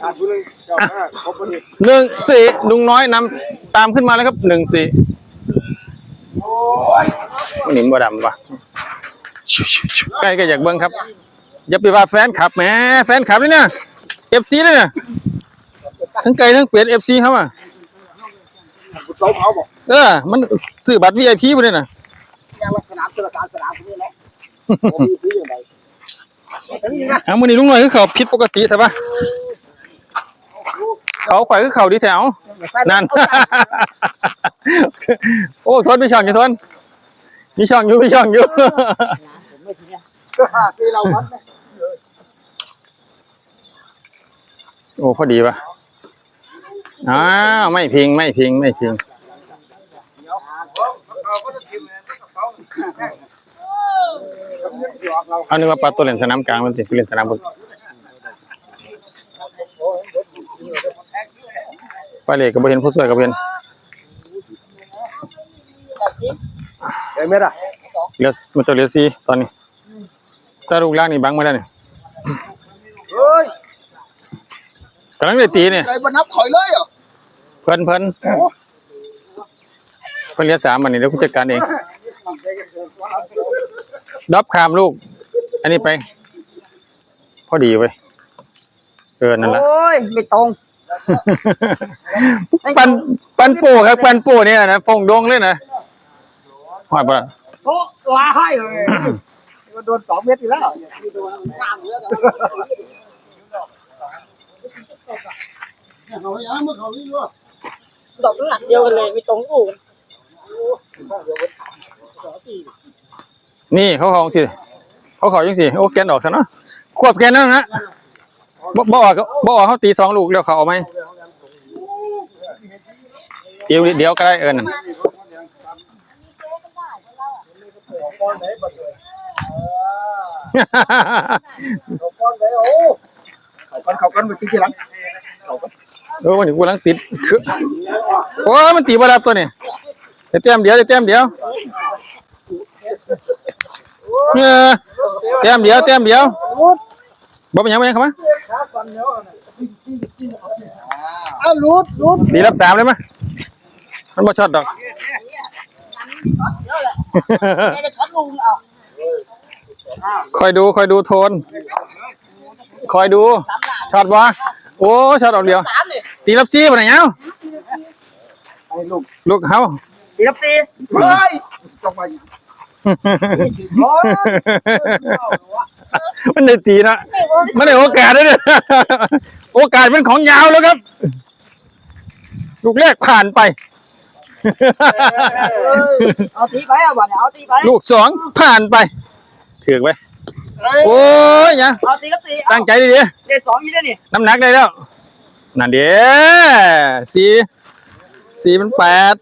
ขาดผู้หนึงเจ้าห้าครบพอดีหนึ่งสี่ลุงน้อยนำตามขึ้นมาแล้วครับหนึ่งสี่หนิมบ่ดำปะชิวชิวชิวใกล้ก็อยากเบิ้งครับ อย่าไปว่าแฟนขับแหมแฟนขับนี่เนี่ยเอฟซีเลยเนี่ยทั้งไกลทั้งเปลี่ยนเอฟซีเขาอะผู้ชมเขาบอกเออ มันซื้อบัตรวีไอพีไปเลยนะยังลักษณะตัวสารสนามพวกนี้แหละผมมีที่อย่างไรแต่นี่นะอะมื้อนี้ลุงน้อยคือเขาผิดปกติใช่ปะ เขาข่อยคือเขาดีแถว นั่น โอ้ทนมีช่องอยู่ทนมีช่องอยู่มีช่องอยู่ก็หาที่เราวัดนะโอ้พอดีปะอ้าวไม่พิงไม่พิงไม่พิงเอานึกว่าปลาตัวเล่นสนามกลางมันติไปเล่นสนามบน ไปเลยก็บ่เห็นผู้ช่วยก็บ่เห็นเห็นไหมล่ะเหลือมันตัวเหลือซีตอนนี้แตาลูกล่างนี่บังมาแล้วนี่เฮ้ยกำลังได้ตีเนี่ยใจบรรนับข่อยเลยเหรอเพิ่นเพิ่นเพิ่นเหลือสามอันนี้เดี๋ยวกูจัดการเองดับขามลูก อันนี้ไป พอดีเว้ยเออนั่นละโอ้ย ไม่ตรง ปันปันปูครับปันปูเนี่ยนะฟงดงเลยนะหอยปะโอ้ว้าให้เลยมันโดนสองเมตรอยู่แล้วเขาย้ำเมื่อเขานี่ด้วยดอกน้ำหนักเดียวกันเลยไม่ตรงอู่นี่เขาของสิเขาเขายังสิโอ้แกนออกซะเนาะควบแกนนั่นนะ บ่บ่ออกก็บ่อเขาตีสองลูกเดี๋ยวเขาเอาไหมเดี๋ยวเดี๋ยวก็ได้เอิญนั่นก้อนไหนโอ้เขากันไปตีทีหลังเออวันนี้กูลังติดคือโอ้มันตีบาดับตัวนี่เดี๋ยวเต็มเดียวเดี๋ยวเต็มเดียวเออเต็มเดียวเต็มเดียวบ่เป็นยังบ่เป็นหยังครับมา อ้าวรูดรูดตีรับสามเลยมั้ยมันบ่ช็อตดอกไม่ได้ช็อตลุงเอาคอยดูคอยดูโทน คอยดูช็อตบ่โอ้ช็อตออกเดียวสามเลยตีรับซีบ่ไหนเอ้าไอ้ลูกลูกเฮาตีรับตีเฮ้ยต้องมาอีก มันได้ตีนะมันได้โอกาสด้วยเนี่ยโอกาสเป็นของยาวแล้วครับ ลูกแรกผ่านไป เอาตีไปเอาบ่เนี่ยเอาตีไปลูกสองผ่านไปถือไว้โอ้ยเนี่ยเอาตีรับตีเอาตั้งใจดีเด็ดสองยี่ได้นี่ๆน้ำหนักได้แล้วนั่นเดียสี่สี่เป็นแปด